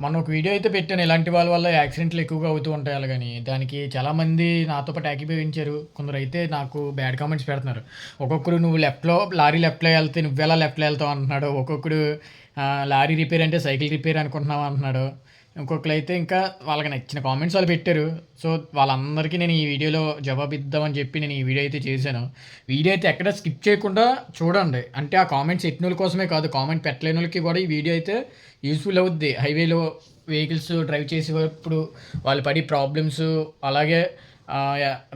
మనం ఒక వీడియో అయితే పెట్టాను. ఇలాంటి వాళ్ళ వల్ల యాక్సిడెంట్లు ఎక్కువగా అవుతూ ఉంటాయి అలాగని దానికి చాలామంది నాతో పాటు ఏకీభవించారు కొందరు అయితే నాకు బ్యాడ్ కామెంట్స్ పెడుతున్నారు. ఒక్కొక్కరు నువ్వు లెఫ్ట్లో లారీ లెఫ్ట్లో వెళ్తే నువ్వెలా లెఫ్ట్లో వెళ్తావు? అంటున్నాడు. ఒక్కొక్కడు లారీ రిపేర్ అంటే సైకిల్ రిపేర్ అనుకుంటున్నావు? అంటున్నాడు. ఇంకొకరు అయితే ఇంకా వాళ్ళకి నచ్చిన కామెంట్స్ వాళ్ళు పెట్టారు. సో వాళ్ళందరికీ నేను ఈ వీడియోలో జవాబు ఇద్దామని చెప్పి నేను ఈ వీడియో అయితే చేశాను. వీడియో అయితే ఎక్కడ స్కిప్ చేయకుండా చూడండి. అంటే ఆ కామెంట్స్ ఎట్టిన వాళ్ళ కోసమే కాదు కామెంట్ పెట్టలేని వాళ్ళకి కూడా ఈ వీడియో అయితే యూస్ఫుల్ అవుద్ది. హైవేలో వెహికల్స్ డ్రైవ్ చేసేటప్పుడు వాళ్ళు పడి ప్రాబ్లమ్స్ అలాగే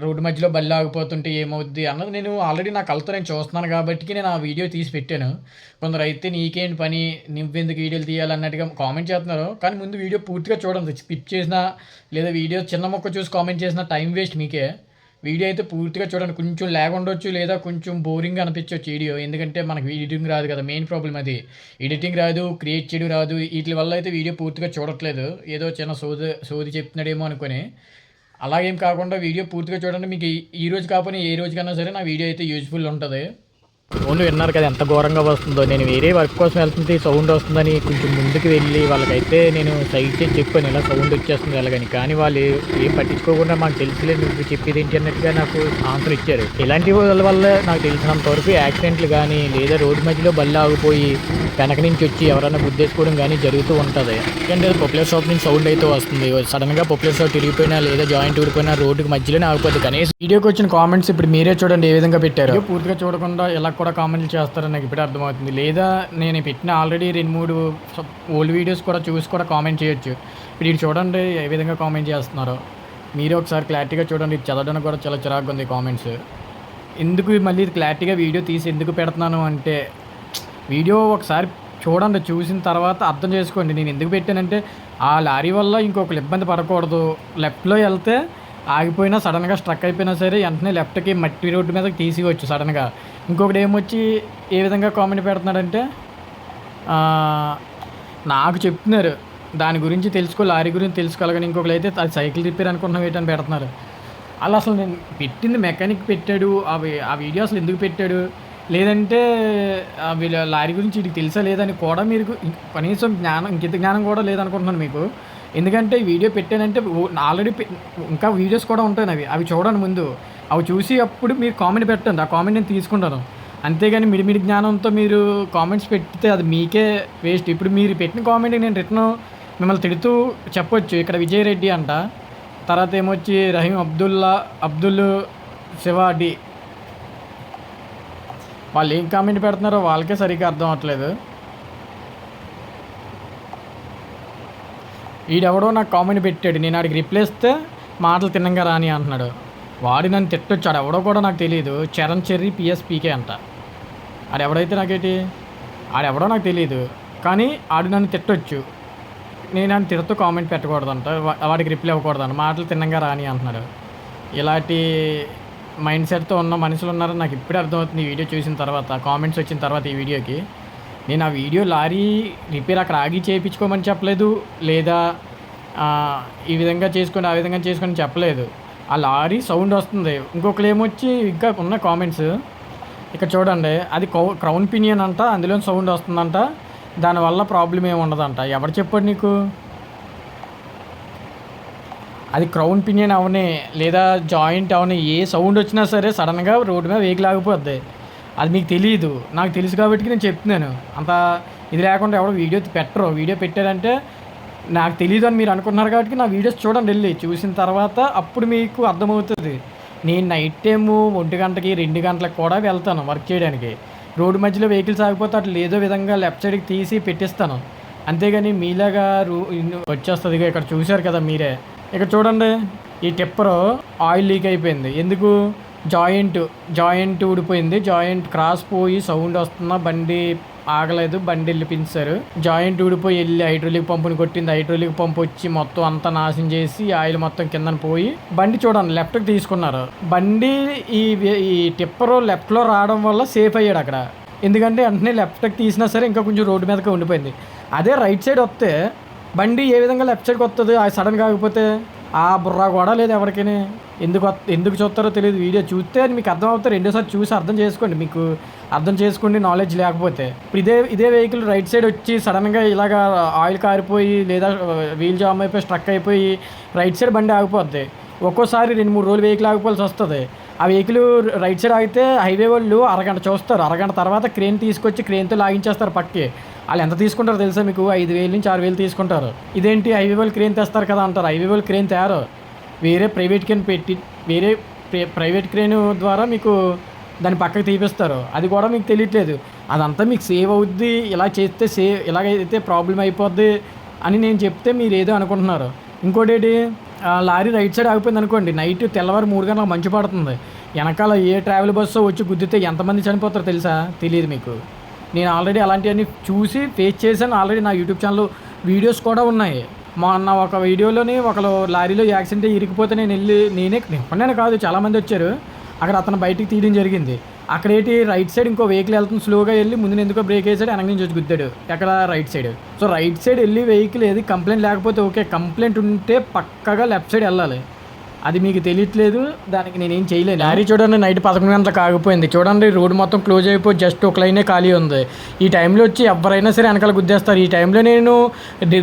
రోడ్డు మధ్యలో బల్లి ఆగిపోతుంటే ఏమవుద్ది అన్నది నేను ఆల్రెడీ నా కళ్ళతో నేను చూస్తున్నాను కాబట్టి నేను ఆ వీడియో తీసి పెట్టాను. కొందరు అయితే నీకేంటి పని? నువ్వెందుకు వీడియోలు తీయాలన్నట్టుగా కామెంట్ చేస్తున్నారు. కానీ ముందు వీడియో పూర్తిగా చూడండి. స్కిప్ చేసినా లేదా వీడియో చిన్న మొక్క చూసి కామెంట్ చేసినా టైం వేస్ట్ మీకే. వీడియో అయితే పూర్తిగా చూడండి. కొంచెం ల్యాగ్ ఉండొచ్చు లేదా కొంచెం బోరింగ్ అనిపించవచ్చు వీడియో. ఎందుకంటే మనకు ఎడిటింగ్ రాదు కదా. మెయిన్ ప్రాబ్లం అది. ఎడిటింగ్ రాదు క్రియేట్ చేయడం రాదు. వీటి వల్ల అయితే వీడియో పూర్తిగా చూడట్లేదు. ఏదో చిన్న సోది సోది చెప్తున్నాడేమో అనుకొని. అలాగేం కాకుండా వీడియో పూర్తిగా చూడండి. మీకు ఈ- రోజు కాకపోయినా ఏ రోజు కన్నా సరే నా వీడియో అయితే యూజ్ఫుల్ ఉంటుంది. ఓన్లీ విన్నారు కదా ఎంత ఘోరంగా వస్తుందో. నేను వేరే వర్క్ కోసం వెళ్తుంటే సౌండ్ వస్తుందని కొంచెం ముందుకు వెళ్ళి వాళ్ళకైతే నేను సైడ్ చేసి చెప్పాను ఇలా సౌండ్ వచ్చేస్తుంది అలాగని కానీ వాళ్ళు ఏం పట్టించుకోకుండా మాకు తెలిసిలేదు నువ్వు చెప్పేది ఏంటి అన్నట్టుగా నాకు ఆన్సర్ ఇచ్చారు. ఇలాంటి వాళ్ళ వల్ల నాకు తెలిసినంత వరకు యాక్సిడెంట్లు కానీ లేదా రోడ్డు మధ్యలో బళ్ళు ఆగిపోయి వెనక నుంచి వచ్చి ఎవరైనా గుద్దేసుకోవడం కానీ జరుగుతూ ఉంటుంది. ఎందుకంటే పాపులర్ షాప్ నుంచి సౌండ్ అయితే వస్తుంది. సడన్గా పాపులర్ షాప్ తిరిగిపోయినా లేదా జాయింట్ ఊడిపోయినా రోడ్డుకి మధ్యలోనే ఆగిపోతుంది కనీసం వీడియోకి వచ్చిన కామెంట్స్ ఇప్పుడు మీరే చూడండి ఏ విధంగా పెట్టారు. పూర్తిగా చూడకుండా ఇలా కూడా కామెంట్లు చేస్తారని నాకు ఇప్పుడు అర్థమవుతుంది. లేదా నేను పెట్టిన ఆల్రెడీ రెండు మూడు ఓల్డ్ వీడియోస్ కూడా చూసి కూడా కామెంట్ చేయొచ్చు. ఇప్పుడు ఇది చూడండి ఏ విధంగా కామెంట్ చేస్తున్నారో. మీరు ఒకసారి క్లారిటీగా చూడండి. ఇది చదవడానికి కూడా చాలా చిరాకు ఉంది కామెంట్స్. ఎందుకు మళ్ళీ ఇది క్లారిటీగా వీడియో తీసి ఎందుకు పెడుతున్నాను అంటే వీడియో ఒకసారి చూడండి. చూసిన తర్వాత అర్థం చేసుకోండి. నేను ఎందుకు పెట్టానంటే ఆ లారీ వల్ల ఇంకొకరు ఇబ్బంది పడకూడదు. లెఫ్ట్లో వెళ్తే ఆగిపోయినా సడన్గా స్ట్రక్ అయిపోయినా సరే వెంటనే లెఫ్ట్కి మట్టి రోడ్డు మీదకి తీసివచ్చు సడన్గా. ఇంకొకటి ఏమొచ్చి ఏ విధంగా కామెంట్ పెడుతున్నాడంటే నాకు చెప్తున్నారు. దాని గురించి తెలుసుకో లారీ గురించి తెలుసుకోవాలి ఇంకొకరు అయితే అది సైకిల్ రిపేర్ అనుకుంటున్నాం ఏంటని పెడుతున్నారు. అలా అసలు నేను పెట్టింది మెకానిక్ పెట్టాడు అవి ఆ వీడియో అసలు ఎందుకు పెట్టాడు? లేదంటే వీళ్ళ లారీ గురించి వీడికి తెలుసా లేదని కూడా మీరు కనీసం జ్ఞానం ఇంకింత జ్ఞానం కూడా లేదనుకుంటున్నాను మీకు. ఎందుకంటే వీడియో పెట్టానంటే ఆల్రెడీ ఇంకా వీడియోస్ కూడా ఉంటాయి అవి. అవి చూడండి ముందు. అవి చూసి అప్పుడు మీరు కామెంట్ పెట్టండి. ఆ కామెంట్ నేను తీసుకుంటాను. అంతేగాని మిడిమిడి జ్ఞానంతో మీరు కామెంట్స్ పెడితే అది మీకే వేస్ట్. ఇప్పుడు మీరు పెట్టిన కామెంట్ నేను రిటర్న్ మిమ్మల్ని తిడుతూ చెప్పొచ్చు. ఇక్కడ విజయ్ రెడ్డి అంట. తర్వాత ఏమొచ్చి రహీం అబ్దుల్లా అబ్దుల్ శివ డి వాళ్ళు ఏం కామెంట్ పెడుతున్నారో వాళ్ళకే సరిగ్గా అర్థం అవ్వట్లేదు. ఈడెవడో నాకు కామెంట్ పెట్టాడు. నేను ఆడికి రిప్లేస్తే మాటలు తిన్నంగా రాని అంటున్నాడు. వాడి నన్ను తిట్టొచ్చాడు. ఎవడో కూడా నాకు తెలియదు చరణ్ చెర్రీ పిఎస్ పీకే అంట. ఆడెవడైతే నాకేంటి? ఆడెవడో నాకు తెలియదు కానీ ఆడు నన్ను తిట్టొచ్చు. నేను నన్ను తిడుతూ కామెంట్ పెట్టకూడదంట. అంట వాడికి రిప్లై ఇవ్వకూడదంట. మాటలు తిన్నంగా రాని అంటున్నాడు. ఇలాంటి మైండ్ సెట్తో ఉన్న మనుషులు ఉన్నారని నాకు ఇప్పుడే అర్థమవుతుంది ఈ వీడియో చూసిన తర్వాత. కామెంట్స్ వచ్చిన తర్వాత ఈ వీడియోకి నేను ఆ వీడియో లారీ రిపేర్ అక్కడ ఆగి చేయించుకోమని చెప్పలేదు లేదా ఈ విధంగా చేసుకొని ఆ విధంగా చేసుకొని చెప్పలేదు. ఆ లారీ సౌండ్ వస్తుంది. ఇంకొకరు ఏమొచ్చి ఇంకా ఉన్న కామెంట్స్ ఇక్కడ చూడండి అది కౌ- క్రౌన్ పినియన్ అంట అందులో సౌండ్ వస్తుందంట దానివల్ల ప్రాబ్లం ఏమి ఉండదంట. ఎవరు చెప్పాడు నీకు? అది క్రౌన్ పినియన్ అవని లేదా జాయింట్ అవని ఏ సౌండ్ వచ్చినా సరే సడన్గా రోడ్డు మీద వెహికల్ లాగిపోద్ది అది మీకు తెలియదు నాకు తెలుసు కాబట్టి నేను చెప్తున్నాను. అంత ఇది లేకుండా ఎవడో వీడియో పెట్టరు. వీడియో పెట్టారంటే నాకు తెలియదు అని మీరు అనుకుంటున్నారు కాబట్టి నా వీడియోస్ చూడండి వెళ్ళి. చూసిన తర్వాత అప్పుడు మీకు అర్థమవుతుంది. నేను నైట్ టైము ఒంటి గంటకి రెండు గంటలకు కూడా వెళ్తాను వర్క్ చేయడానికి. రోడ్డు మధ్యలో వెహికల్స్ ఆగిపోతే అట్లా ఏదో విధంగా లెఫ్ట్ సైడ్కి తీసి పెట్టిస్తాను. అంతేగాని మీలాగా రూ వచ్చేస్తుంది ఇక్కడ చూశారు కదా మీరే. ఇక్కడ చూడండి ఈ టిప్పర్ ఆయిల్ లీక్ అయిపోయింది. ఎందుకు? జాయింట్ జాయింట్ ఊడిపోయింది. జాయింట్ క్రాస్ పోయి సౌండ్ వస్తున్నా బండి ఆగలేదు. బండి వెళ్ళిపించారు. జాయింట్ ఊడిపోయి వెళ్ళి హైడ్రోలిక్ పంపుని కొట్టింది. హైడ్రోలిక్ పంప్ వచ్చి మొత్తం అంతా నాశనం చేసి ఆయిల్ మొత్తం కిందన పోయి బండి చూడండి లెఫ్ట్కి తీసుకున్నారు. బండి ఈ ఈ టిప్పర్ లెఫ్ట్లో రావడం వల్ల సేఫ్ అయ్యాడు అక్కడ. ఎందుకంటే వెంటనే లెఫ్ట్కి తీసినా సరే ఇంకా కొంచెం రోడ్డు మీదకి ఉండిపోయింది. అదే రైట్ సైడ్ వస్తే బండి ఏ విధంగా లెఫ్ట్ సైడ్కి వస్తుంది ఆ సడన్గా ఆగిపోతే ఆ బుర్రా కూడా లేదు ఎవరికైనా. ఎందుకు ఎందుకు చూస్తారో తెలియదు వీడియో చూస్తే అది మీకు అర్థం అవుతారు రెండోసారి చూసి అర్థం చేసుకోండి. మీకు అర్థం చేసుకోండి నాలెడ్జ్ లేకపోతే. ఇప్పుడు ఇదే ఇదే వెహికల్ రైట్ సైడ్ వచ్చి సడన్గా ఇలాగా ఆయిల్ కారిపోయి లేదా uh, వీల్ జామ్ అయిపోయి స్ట్రక్ అయిపోయి రైట్ సైడ్ బండి ఆగిపోద్ది. ఒక్కోసారి రెండు మూడు రోజులు వెహికల్ ఆగిపోవాల్సి వస్తుంది. ఆ వెహికల్ రైట్ సైడ్ ఆగితే హైవే వాళ్ళు అరగంట చూస్తారు. అరగంట తర్వాత క్రేన్ తీసుకొచ్చి క్రేన్తో లాగించేస్తారు పక్కే వాళ్ళు ఎంత తీసుకుంటారో తెలుసా మీకు? ఐదు వేలు నుంచి ఆరు వేలు తీసుకుంటారు. ఇదేంటి? హైవే వాళ్ళు క్రేన్ తెస్తారు కదా అంటారు. హైవే వాళ్ళు క్రేన్ తయారు వేరే ప్రైవేట్ క్రేన్ పెట్టి వేరే ప్రైవేట్ క్రేన్ ద్వారా మీకు దాన్ని పక్కకి తీపిస్తారు. అది కూడా మీకు తెలియట్లేదు. అదంతా మీకు సేవ్ అవుద్ది ఇలా చేస్తే సేవ్ ఇలాగైతే ప్రాబ్లం అయిపోద్ది అని నేను చెప్తే మీరు ఏదో అనుకుంటున్నారు. ఇంకోటి ఏంటి? ఆ లారీ రైట్ సైడ్ ఆగిపోయింది అనుకోండి. నైట్ తెల్లవారు మూడు గంటలకు మంచు పడుతుంది. వెనకాల ఏ ట్రావెల్ బస్సు వచ్చి గుద్దితే ఎంతమంది చనిపోతారో తెలుసా? తెలియదు మీకు. నేను ఆల్రెడీ అలాంటివన్నీ చూసి ఫేస్ చేశాను. ఆల్రెడీ నా యూట్యూబ్ ఛానల్ వీడియోస్ కూడా ఉన్నాయి. మొన్న ఒక వీడియోలోని ఒకరు లారీలో యాక్సిడెంట్ ఇరికిపోతే నేను వెళ్ళి నేనే నేను కాదు చాలామంది వచ్చారు. అక్కడ అతను బయటికి తీయడం జరిగింది. అక్కడ ఏంటి రైట్ సైడ్ ఇంకో వెహికల్ వెళ్తుంది స్లోగా వెళ్ళి ముందు ఎందుకో బ్రేక్ వేసాడు వెనక నుంచి వచ్చి గుద్దాడు. ఎక్కడ? Right side. So right side వెళ్ళి వెహికల్ ఏది కంప్లైంట్ లేకపోతే ఓకే కంప్లైంట్ ఉంటే పక్కగా లెఫ్ట్ సైడ్ వెళ్ళాలి. అది మీకు తెలియట్లేదు దానికి నేనేం చేయలేను. లారీ చూడండి నైట్ పదకొండు గంటలకు ఆగిపోయింది. చూడండి రోడ్ మొత్తం క్లోజ్ అయిపోయి జస్ట్ ఒక లైనే ఖాళీ ఉంది. ఈ టైంలో వచ్చి ఎవరైనా సరే వెనకాల గుద్దేస్తారు. ఈ టైంలో నేను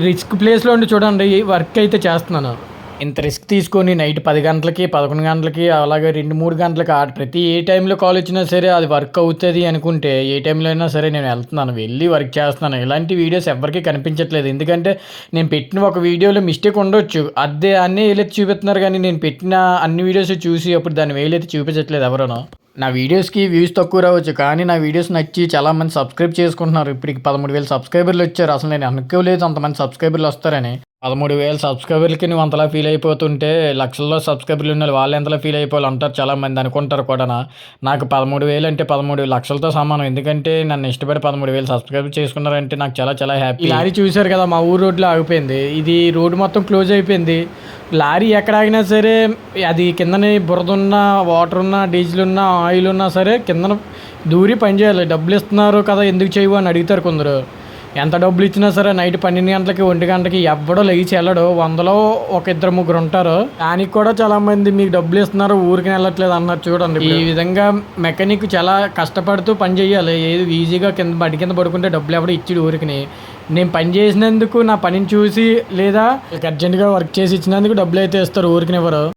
రిస్క్ ప్లేస్లో ఉండి చూడండి వర్క్ అయితే చేస్తున్నాను. ఇంత రిస్క్ తీసుకొని నైట్ పది గంటలకి పదకొండు గంటలకి అలాగే రెండు మూడు గంటలకి ఆ ప్రతి ఏ టైంలో కాల్ వచ్చినా సరే అది వర్క్ అవుతుంది అనుకుంటే ఏ టైంలో అయినా సరే నేను వెళ్తున్నాను వెళ్ళి వర్క్ చేస్తున్నాను. ఇలాంటి వీడియోస్ ఎవరికీ కనిపించట్లేదు. ఎందుకంటే నేను పెట్టిన ఒక వీడియోలో మిస్టేక్ ఉండొచ్చు. అదే అన్నీ వేలైతే చూపిస్తున్నారు కానీ నేను పెట్టిన అన్ని వీడియోస్ చూసి అప్పుడు దాన్ని వేలైతే చూపించట్లేదు ఎవరునో. నా వీడియోస్కి వ్యూస్ తక్కువ రావచ్చు కానీ నా వీడియోస్ నచ్చి చాలామంది సబ్స్క్రైబ్ చేసుకుంటున్నారు. ఇప్పటికి పదమూడు వేల సబ్స్క్రైబర్లు వచ్చారు. అసలు నేను అనుకోలేదు అంతమంది సబ్స్క్రైబర్లు వస్తారని. పదమూడు వేల సబ్స్క్రైబర్లకి నువ్వు అంతలా ఫీల్ అయిపోతుంటే లక్షల్లో సబ్స్క్రైబర్లు ఉన్న వాళ్ళు ఎంతలా ఫీల్ అయిపోవాలి అంటారు చాలా మంది అనుకుంటారు కూడా నాకు పదమూడు వేలు అంటే పదమూడు లక్షలతో సమానం. ఎందుకంటే నన్ను ఇష్టపడి పదమూడు వేలు సబ్స్క్రైబ్ చేసుకున్నారంటే నాకు చాలా చాలా హ్యాపీ. లారీ చూశారు కదా మా ఊరు రోడ్లో ఆగిపోయింది. ఇది రోడ్డు మొత్తం క్లోజ్ అయిపోయింది. లారీ ఎక్కడ ఆగినా సరే అది కిందనే బురద ఉన్నా వాటర్ ఉన్నా డీజిల్ ఉన్నా ఆయిల్ ఉన్నా సరే కిందన దూరి పని చేయాలి డబ్బులు ఇస్తున్నారు కదా ఎందుకు చేయవు అని అడుగుతారు కొందరు. ఎంత డబ్బులు ఇచ్చినా సరే నైట్ పన్నెండు గంటలకి ఒంటి గంటకి ఎవడో లేచి వెళ్ళడు. వందలో ఒక ఇద్దరు ముగ్గురు ఉంటారు. దానికి కూడా చాలా మంది మీకు డబ్బులు ఇస్తున్నారు ఊరికి వెళ్ళట్లేదు అన్నారు చూడండి ఈ విధంగా మెకానిక్ చాలా కష్టపడుతూ పని చేయాలి. ఏది ఈజీగా కింద బడి కింద పడుకుంటే డబ్బులు ఎవడో ఇచ్చిడు ఊరికి నేను పని చేసినందుకు నా పనిని చూసి లేదా అర్జెంటుగా వర్క్ చేసి ఇచ్చినందుకు డబ్బులు అయితే ఇస్తారు ఊరికినివ్వరు